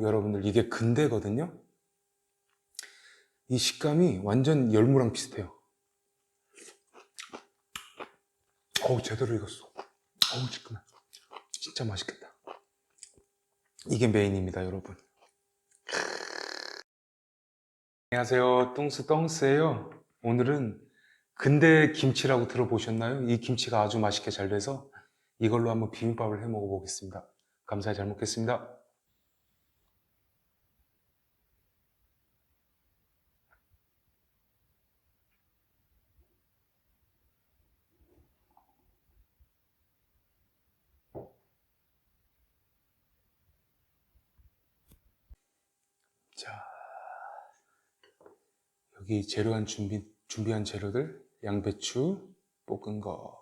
여러분들 이게 근대거든요. 이 식감이 완전 열무랑 비슷해요. 어우 제대로 익었어. 어우 지끈해. 진짜 맛있겠다. 이게 메인입니다, 여러분. 안녕하세요, 뚱스 똥스예요. 오늘은 근대 김치라고 들어보셨나요? 이 김치가 아주 맛있게 잘 돼서 이걸로 한번 비빔밥을 해 먹어보겠습니다. 감사히 잘 먹겠습니다. 자, 여기 재료한 준비, 준비한 재료들 양배추 볶은 거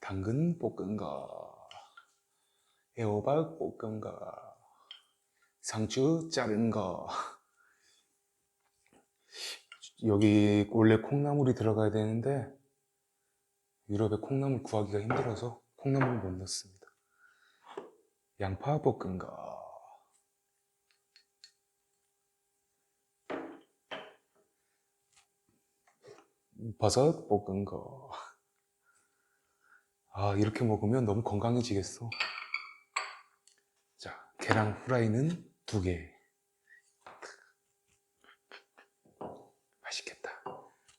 당근 볶은 거 애호박 볶은 거 상추 자른 거. 여기 원래 콩나물이 들어가야 되는데 유럽에 콩나물 구하기가 힘들어서 콩나물 못 넣습니다. 양파 볶은 거 버섯 볶은 거. 아, 이렇게 먹으면 너무 건강해지겠어. 자, 계란 후라이는 두 개. 맛있겠다.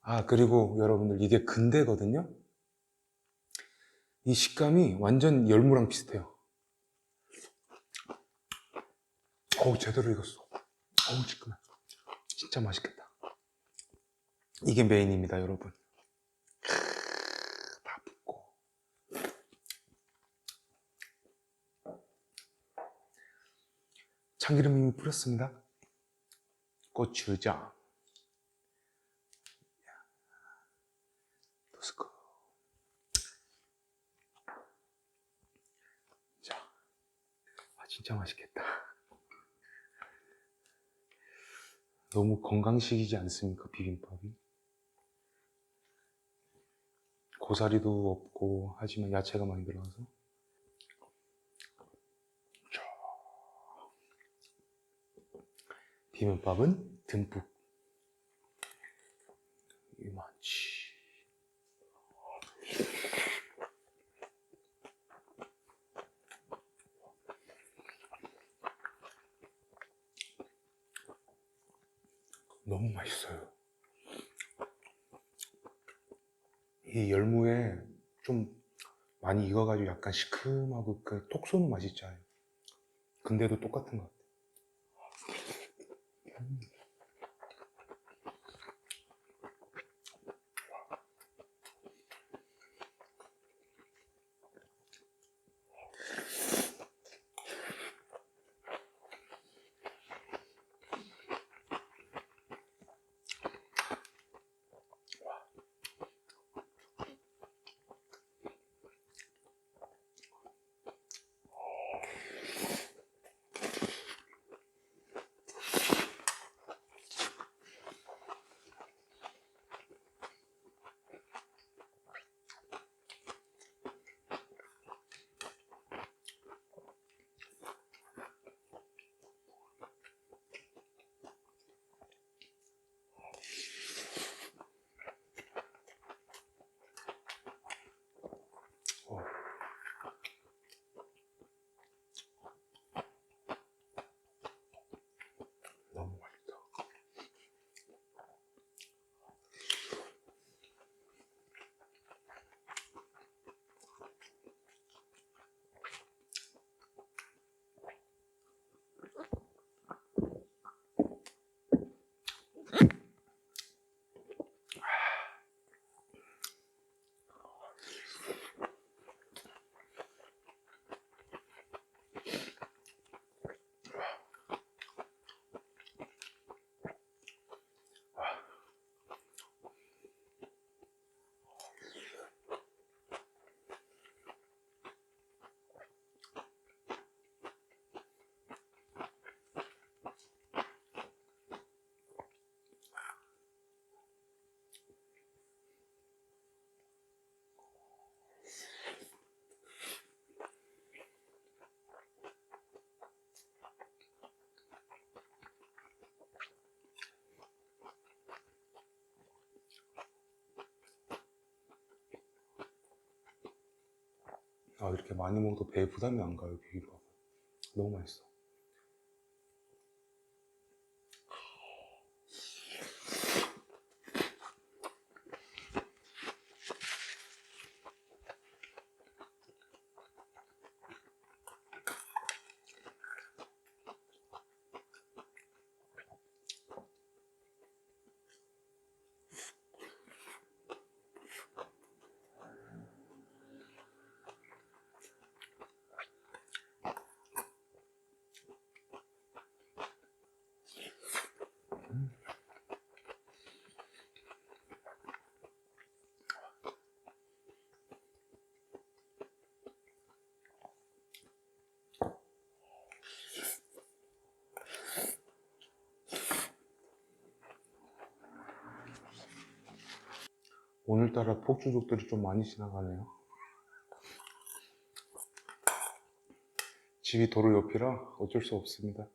아, 그리고 여러분들 이게 근대거든요? 이 식감이 완전 열무랑 비슷해요. 어우, 제대로 익었어. 어우, 지끈해. 진짜 맛있겠다. 이게 메인입니다, 여러분. 다 붓고. 참기름 이미 뿌렸습니다. 고추장. 두 스푼. 자, 아, 진짜 맛있겠다. 너무 건강식이지 않습니까, 비빔밥이? 고사리도 없고 하지만 야채가 많이 들어가서. 자, 비빔밥은 듬뿍. 이만치 너무 맛있어요 이 열무에 좀 많이 익어가지고 약간 시큼하고 그 톡 쏘는 맛이 있잖아요. 근데도 똑같은 것 같아요. 음. 아, 이렇게 많이 먹어도 배에 부담이 안 가요, 비빔밥. 너무 맛있어. 오늘따라 폭주족들이 좀 많이 지나가네요. 집이 도로 옆이라 어쩔 수 없습니다.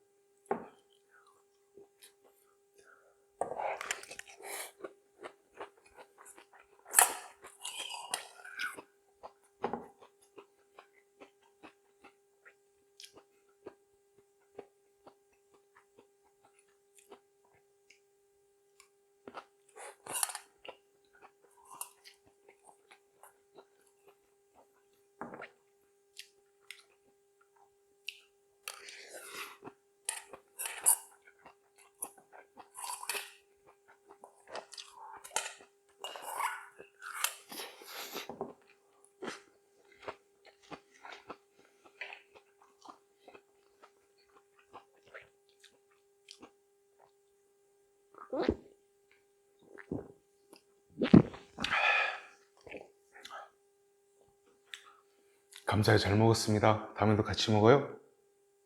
감사히 잘 먹었습니다. 다음에도 같이 먹어요.